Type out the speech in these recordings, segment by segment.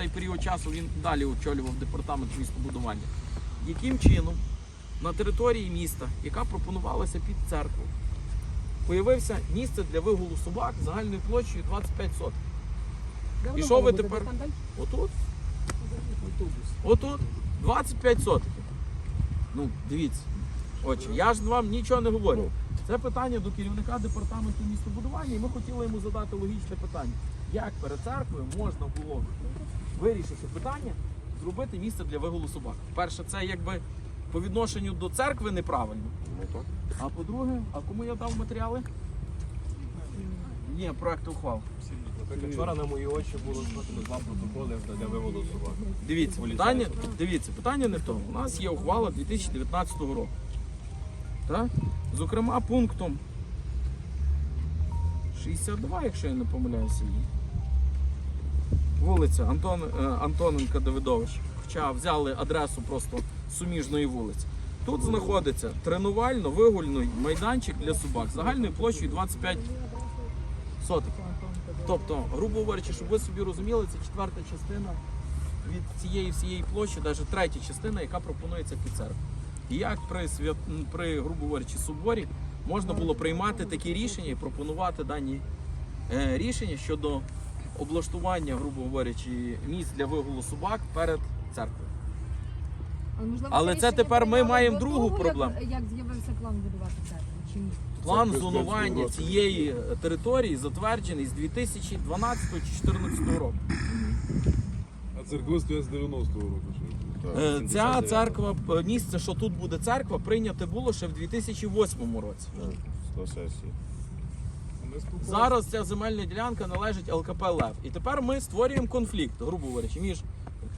цей період часу він далі очолював департамент містобудування. Яким чином на території міста, яка пропонувалася під церкву, появився місце для вигулу собак загальною площею 25 соток. І що ви тепер? Отут? Отут 25 сотків. Ну, дивіться. Отже, я ж вам нічого не говорю. Це питання до керівника департаменту містобудування, і ми хотіли йому задати логічне питання. Як перед церквою можна було, вирішивши питання, зробити місце для вигулу собак? Перше, це якби по відношенню до церкви неправильно. А по-друге, а кому я дав матеріали? Ні, проект ухвал. Вчора на мої очі було складено два протоколи для виводу собак. Дивіться, питання, дивіться, питання не в тому. У нас є ухвала 2019 року. Так? Зокрема, пунктом 62, якщо я не помиляюся її. Вулиця Антон, е, Антоненка Давидович. Хоча взяли адресу просто суміжної вулиці. Тут знаходиться тренувально-вигульний майданчик для собак загальною площею 25 соток. Тобто, грубо говорячи, щоб ви собі розуміли, це четверта частина від цієї всієї площі, навіть третя частина, яка пропонується під церкву. І як при свят... при, грубо говорячи, соборі можна було приймати такі рішення і пропонувати дані е, рішення щодо облаштування, грубо говорячи, місць для вигулу собак перед церквою. Але це тепер ми маємо другу проблему. Як, як з'явився план будувати церкву? Чи ні? План Це зонування цієї е, території затверджений з 2012 чи 2014 року. А церкви стоять з 90-го року. ще. Е, Ця церква, е, місце, що тут буде церква, прийняте було ще в 2008 році. Сто сесії. Зараз ця земельна ділянка належить ЛКП Лев. І тепер ми створюємо конфлікт, грубо говорячи, між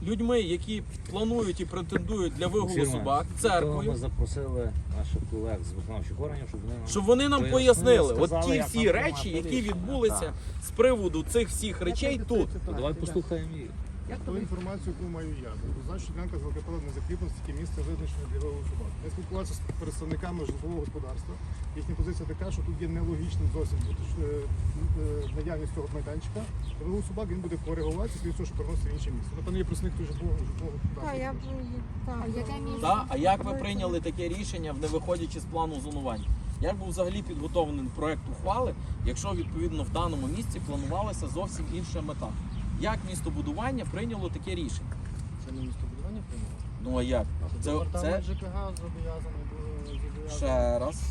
людьми, які планують і претендують для вигулу собак, церквою, Ми запросили наших колег з виконавчих органів, щоб вони нам щоб вони нам Пояснили, пояснили, от ті як всі нам речі, приймати які рішення. відбулися Так. з приводу цих всіх речей тут. То давай послухаємо їх. Як Ту інформацію, яку маю я. Значить, ділянка з ЛКП не місце визначене для собак. Я спілкувався з представниками житлового господарства. Їхня позиція така, що тут є нелогічним зовсім бути, е, е, наявність цього майданчика. Для собак він буде коригуватися від того, що переноситься в інше місце. Напевно, є представник тут житлового житлового Так, я господарства. так. Та, а як ви прийняли таке рішення, не виходячи з плану зонування? Як був взагалі підготовлений проект ухвали, якщо відповідно в даному місці планувалася зовсім інша мета? Як містобудування прийняло таке рішення? Це не містобудування прийняло? Ну а як? Це, це Департамент ЖКГ зобов'язаний зобов'язаний. ще раз.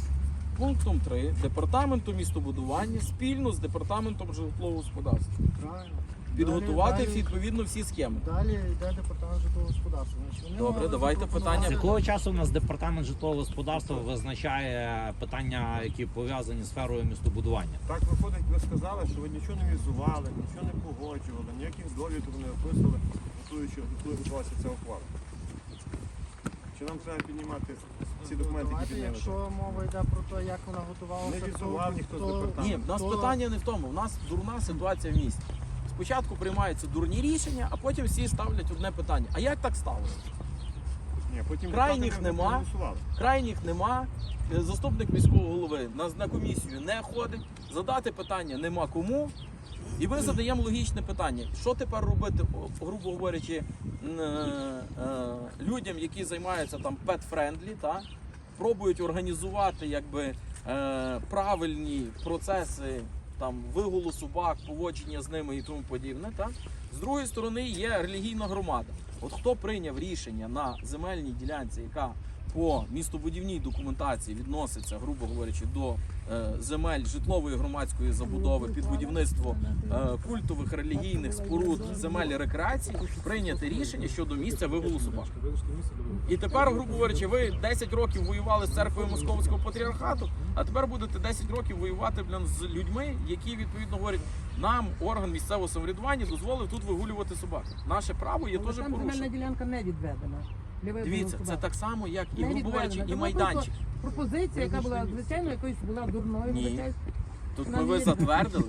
Пунктом 3 департаменту містобудування спільно з департаментом житлового господарства Правильно. Підготувати Далі- відповідно всі схеми. Далі йде департамент житлового господарства. Значить, вони Добре, мали давайте запропонувати- питання. З якого часу у нас департамент житлового господарства визначає питання, які пов'язані з сферою містобудування? Так виходить, ви сказали, що ви нічого не візували, нічого не погоджували, ніяких довідок не описували, готуючи, коли готувалася ця ухвала. Чи нам треба піднімати ці документи, які Давайте, підняли? якщо мова йде про те, як вона готувалася, Не візував ніхто з департаменту. Ні, в нас то- питання не в тому. У нас дурна ситуація в місті. Спочатку приймаються дурні рішення, а потім всі ставлять одне питання. А як так сталося? Ні, потім Крайніх не нема. Крайніх нема. Е, Заступник міського голови на, на комісію не ходить. Задати питання нема кому. І ми задаємо логічне питання: що тепер робити, грубо говорячи, е, людям, які займаються там pet-friendly, та пробують організувати якби е, правильні процеси там вигулу собак, поводження з ними і тому подібне. Та з другої сторони є релігійна громада. От хто прийняв рішення на земельній ділянці, яка по містобудівній документації відноситься, грубо говорячи, до е, земель житлової громадської забудови під будівництво е, культових релігійних споруд, земель рекреації, прийняти рішення щодо місця вигулу собак. Визначте І тепер, грубо говорячи, ви 10 років воювали з церквою Московського патріархату, а тепер будете 10 років воювати блін, з людьми, які відповідно говорять, нам орган місцевого самоврядування дозволив тут вигулювати собак. Наше право є теж там земельна ділянка не відведена. Дивіться, це так само, як і говорячи, і Тому майданчик. просто Пропозиція, яка була звичайно якоюсь була дурною, Ні. вибачаюсь. Тут ми ви затвердили.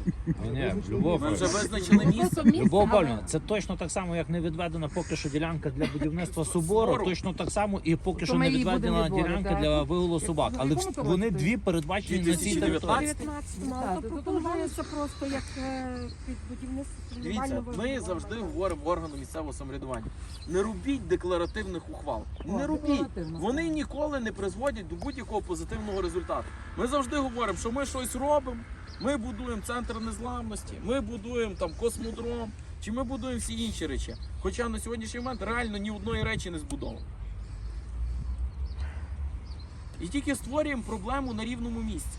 Ні, Любов Ми вже Павлівна. визначили місце. Любов Павлівна, це точно так само, як не відведена поки що ділянка для будівництва собору, Собору. точно так само і поки що ми не її відведена будемо ділянка для вигулу собак. Але вс- вони дві передбачені на цій 2019? території. 19-му, Так, то пропонується просто як е, під будівництво Дивіться, тренувального ми завжди говоримо органу місцевого самоврядування. Не робіть декларативних ухвал. Не робіть. декларативно. Вони ніколи не призводять до будь-якого позитивного результату. Ми завжди говоримо, що ми щось робимо. Ми будуємо центр незламності, ми будуємо там космодром, чи ми будуємо всі інші речі. Хоча на сьогоднішній момент реально ні одної речі не збудовано. І тільки створюємо проблему на рівному місці.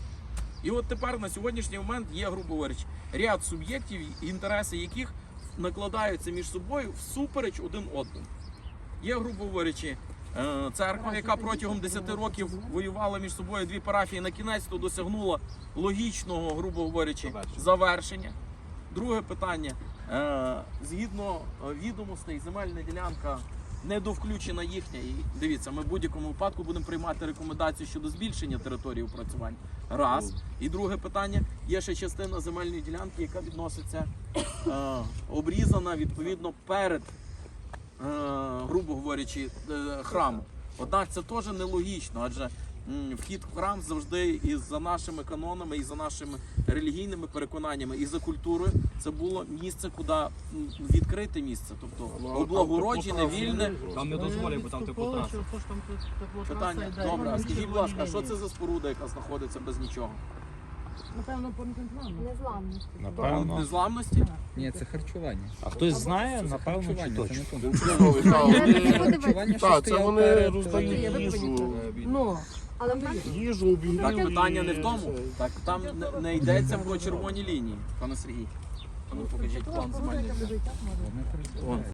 І от тепер на сьогоднішній момент є, грубо говорячи, ряд суб'єктів, інтереси яких накладаються між собою всупереч один одному. Є, грубо говорячи, е, церква, яка протягом 10 років воювала між собою дві парафії, на кінець то досягнула логічного, грубо говорячи, завершення. Друге питання. Е, Згідно е, відомостей, земельна ділянка не довключена їхня. І дивіться, ми в будь-якому випадку будемо приймати рекомендації щодо збільшення території опрацювання. Раз. І друге питання: є ще частина земельної ділянки, яка відноситься е, обрізана відповідно перед, е, грубо говорячи, е, храмом. Однак це теж нелогічно, адже вхід в храм завжди і за нашими канонами, і за нашими релігійними переконаннями, і за культурою це було місце, куди відкрите місце, тобто облагороджене, вільне. Там не дозволять, бо там теплотраса. Питання. Добре, а скажіть, будь ласка, що це за споруда, яка знаходиться без нічого? Напевно, понтенплану. незламності. Напевно. Незламності? Ні, це харчування. А хтось знає, Це напевно, чи харчування, це точно. не то. Подивитися. Так, це вони роздають їжу. Ну, Але в мене Їжу, обігрів. Так питання не в тому. Так там не, не йдеться про червоні лінії, пане Сергій. А ну покажіть план. Вон.